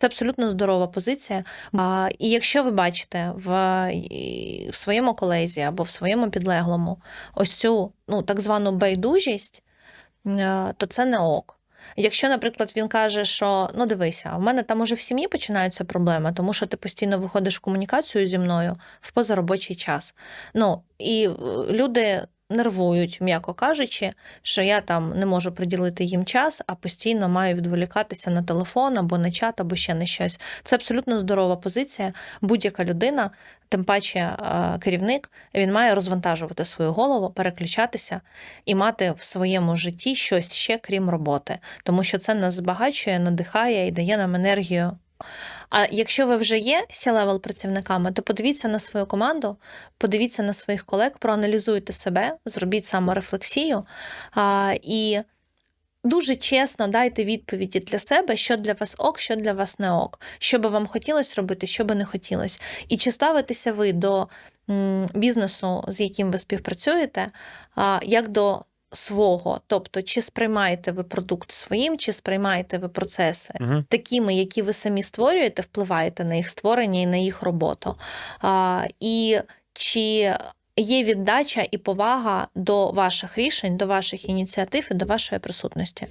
Це абсолютно здорова позиція. А, і якщо ви бачите в, в своєму колезі або в своєму підлеглому ось цю ну, так звану байдужість, е, то це не ок. Якщо, наприклад, він каже, що ну дивися, в мене там уже в сім'ї починаються проблеми, тому що ти постійно виходиш в комунікацію зі мною в позаробочий час. Ну і е, люди нервують, м'яко кажучи, що я там не можу приділити їм час, а постійно маю відволікатися на телефон або на чат, або ще на щось. Це абсолютно здорова позиція. Будь-яка людина, тим паче е, керівник, він має розвантажувати свою голову, переключатися і мати в своєму житті щось ще крім роботи, тому що це нас збагачує, надихає і дає нам енергію. А якщо ви вже є сі-левел працівниками, то подивіться на свою команду, подивіться на своїх колег, проаналізуйте себе, зробіть саморефлексію а, і дуже чесно дайте відповіді для себе, що для вас ок, що для вас не ок, що би вам хотілося робити, що би не хотілося. І чи ставитеся ви до бізнесу, з яким ви співпрацюєте, як до свого, тобто, чи сприймаєте ви продукт своїм, чи сприймаєте ви процеси Угу. такими, які ви самі створюєте, впливаєте на їх створення і на їх роботу. А, і чи є віддача і повага до ваших рішень, до ваших ініціатив і до вашої присутності?